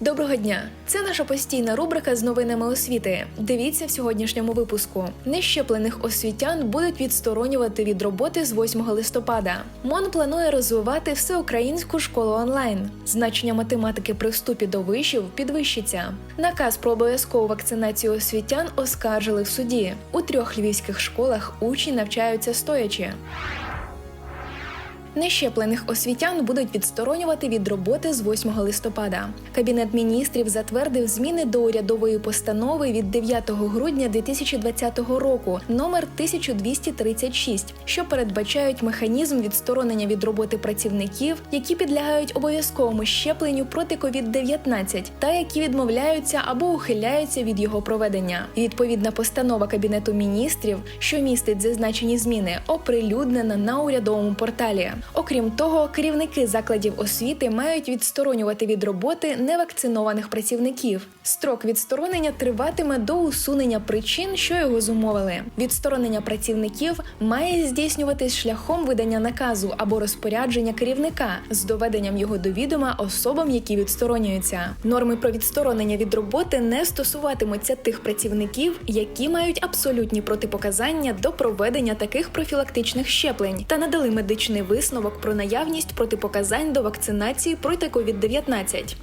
Доброго дня! Це наша постійна рубрика з новинами освіти. Дивіться в сьогоднішньому випуску. Нещеплених освітян будуть відсторонювати від роботи з 8 листопада. МОН планує розвивати всеукраїнську школу онлайн. Значення математики при вступі до вишів підвищиться. Наказ про обов'язкову вакцинацію освітян оскаржили в суді. У трьох львівських школах учні навчаються стоячи. Нещеплених освітян будуть відсторонювати від роботи з 8 листопада. Кабінет міністрів затвердив зміни до урядової постанови від 9 грудня 2020 року номер 1236, що передбачають механізм відсторонення від роботи працівників, які підлягають обов'язковому щепленню проти COVID-19 та які відмовляються або ухиляються від його проведення. Відповідна постанова Кабінету міністрів, що містить зазначені зміни, оприлюднена на урядовому порталі. Окрім того, керівники закладів освіти мають відсторонювати від роботи невакцинованих працівників. Строк відсторонення триватиме до усунення причин, що його зумовили. Відсторонення працівників має здійснюватись шляхом видання наказу або розпорядження керівника з доведенням його до відома особам, які відсторонюються. Норми про відсторонення від роботи не стосуватимуться тих працівників, які мають абсолютні протипоказання до проведення таких профілактичних щеплень та надали медичний висновок про наявність протипоказань до вакцинації проти COVID-19.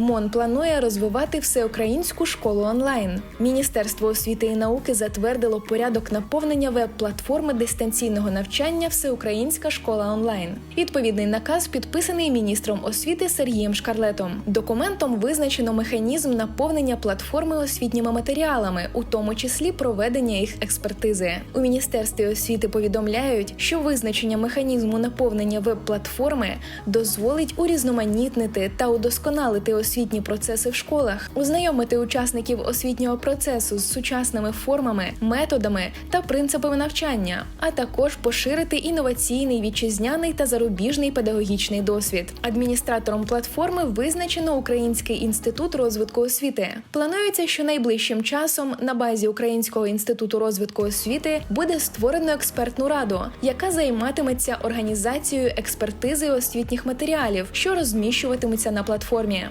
МОН планує розвивати всеукраїнську школу онлайн. Міністерство освіти і науки затвердило порядок наповнення веб-платформи дистанційного навчання Всеукраїнська школа онлайн. Відповідний наказ підписаний міністром освіти Сергієм Шкарлетом. Документом визначено механізм наповнення платформи освітніми матеріалами, у тому числі проведення їх експертизи. У міністерстві освіти повідомляють, що визначення механізму наповнення веб-платформи дозволить урізноманітнити та удосконалити освітні процеси в школах, ознайомити учасників освітнього процесу з сучасними формами, методами та принципами навчання, а також поширити інноваційний вітчизняний та зарубіжний педагогічний досвід. Адміністратором платформи визначено Український інститут розвитку освіти. Планується, що найближчим часом на базі Українського інституту розвитку освіти буде створено експертну раду, яка займатиметься організацією експертизи освітніх матеріалів, що розміщуватимуться на платформі.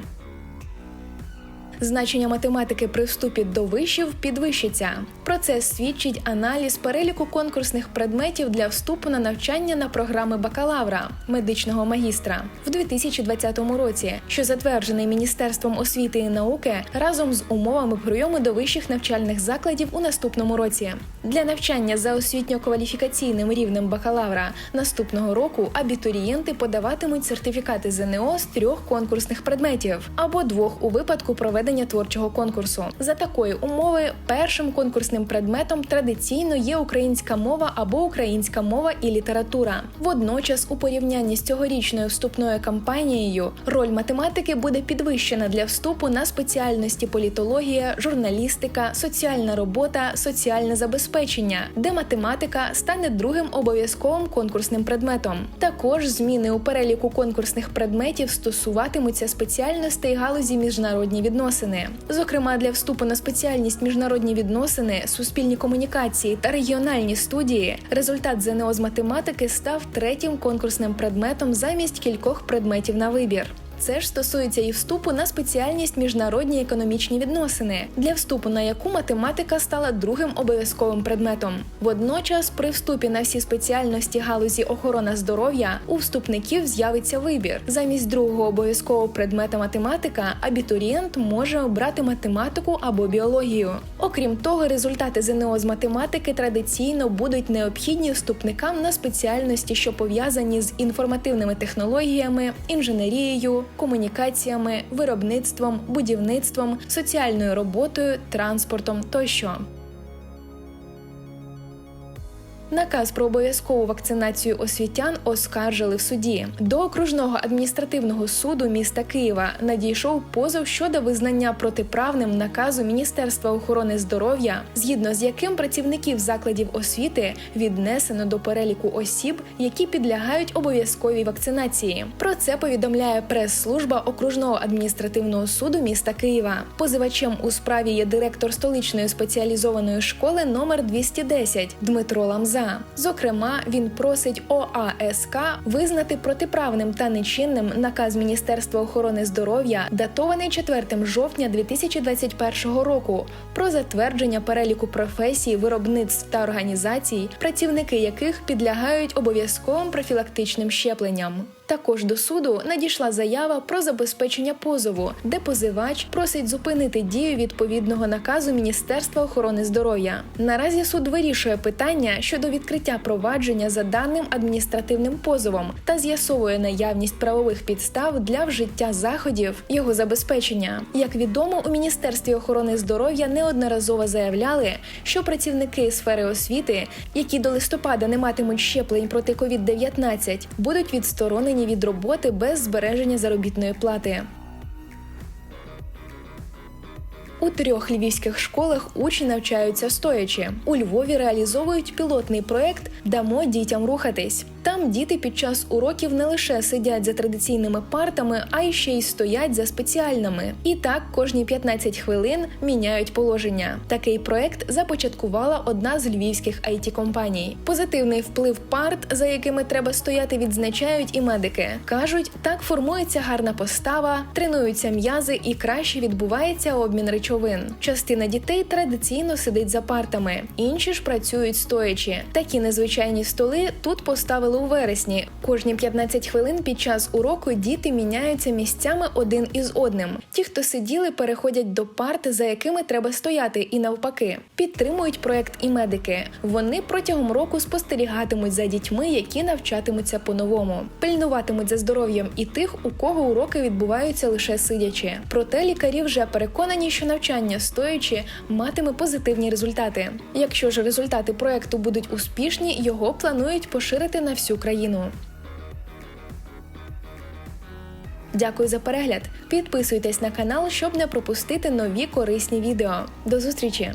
Значення математики при вступі до вишів підвищиться. Про це свідчить аналіз переліку конкурсних предметів для вступу на навчання на програми бакалавра медичного магістра в 2020 році, що затверджений Міністерством освіти і науки разом з умовами прийому до вищих навчальних закладів у наступному році. Для навчання за освітньо-кваліфікаційним рівнем бакалавра наступного року абітурієнти подаватимуть сертифікати ЗНО з трьох конкурсних предметів або двох у випадку проведення творчого конкурсу. За такої умови першим конкурсним предметом традиційно є українська мова або українська мова і література. Водночас, у порівнянні з цьогорічною вступною кампанією, роль математики буде підвищена для вступу на спеціальності політологія, журналістика, соціальна робота, соціальне забезпечення, де математика стане другим обов'язковим конкурсним предметом. Також зміни у переліку конкурсних предметів стосуватимуться спеціальностей галузі міжнародні відносини. Зокрема, для вступу на спеціальність міжнародні відносини, суспільні комунікації та регіональні студії результат ЗНО з математики став третім конкурсним предметом замість кількох предметів на вибір. Це ж стосується і вступу на спеціальність міжнародні економічні відносини, для вступу на яку математика стала другим обов'язковим предметом. Водночас, при вступі на всі спеціальності галузі охорона здоров'я у вступників з'явиться вибір. Замість другого обов'язкового предмета математика абітурієнт може обрати математику або біологію. Окрім того, результати ЗНО з математики традиційно будуть необхідні вступникам на спеціальності, що пов'язані з інформативними технологіями, інженерією комунікаціями, виробництвом, будівництвом, соціальною роботою, транспортом тощо. Наказ про обов'язкову вакцинацію освітян оскаржили в суді. До окружного адміністративного суду міста Києва надійшов позов щодо визнання протиправним наказу Міністерства охорони здоров'я, згідно з яким працівників закладів освіти віднесено до переліку осіб, які підлягають обов'язковій вакцинації. Про це повідомляє прес-служба окружного адміністративного суду міста Києва. Позивачем у справі є директор столичної спеціалізованої школи номер 210 Дмитро Ламза. За. Зокрема, він просить ОАСК визнати протиправним та нечинним наказ Міністерства охорони здоров'я, датований 4 жовтня 2021 року, про затвердження переліку професій, виробництв та організацій, працівники яких підлягають обов'язковим профілактичним щепленням. Також до суду надійшла заява про забезпечення позову, де позивач просить зупинити дію відповідного наказу Міністерства охорони здоров'я. Наразі суд вирішує питання щодо відкриття провадження за даним адміністративним позовом та з'ясовує наявність правових підстав для вжиття заходів його забезпечення. Як відомо, у Міністерстві охорони здоров'я неодноразово заявляли, що працівники сфери освіти, які до листопада не матимуть щеплень проти COVID-19, будуть відсторонені від роботи без збереження заробітної плати. У трьох львівських школах учні навчаються стоячи. У Львові реалізовують пілотний проект Дамо дітям рухатись. Там діти під час уроків не лише сидять за традиційними партами, а й ще й стоять за спеціальними. І так кожні 15 хвилин міняють положення. Такий проект започаткувала одна з львівських it компаній. Позитивний вплив парт, за якими треба стояти, відзначають і медики. кажуть, так формується гарна постава, тренуються м'язи і краще відбувається обмін речовин. Частина дітей традиційно сидить за партами, інші ж працюють стоячи. Такі незвичайні столи тут поставили у вересні. Кожні 15 хвилин під час уроку діти міняються місцями один із одним. Ті, хто сиділи, переходять до парт, за якими треба стояти, і навпаки. Підтримують проект і медики. Вони протягом року спостерігатимуть за дітьми, які навчатимуться по-новому. Пильнуватимуть за здоров'ям і тих, у кого уроки відбуваються лише сидячи. Проте лікарі вже переконані, що навчання стоячи матиме позитивні результати. Якщо ж результати проекту будуть успішні, його планують поширити на всю країну. Дякую за перегляд. Підписуйтесь на канал, щоб не пропустити нові корисні відео. До зустрічі!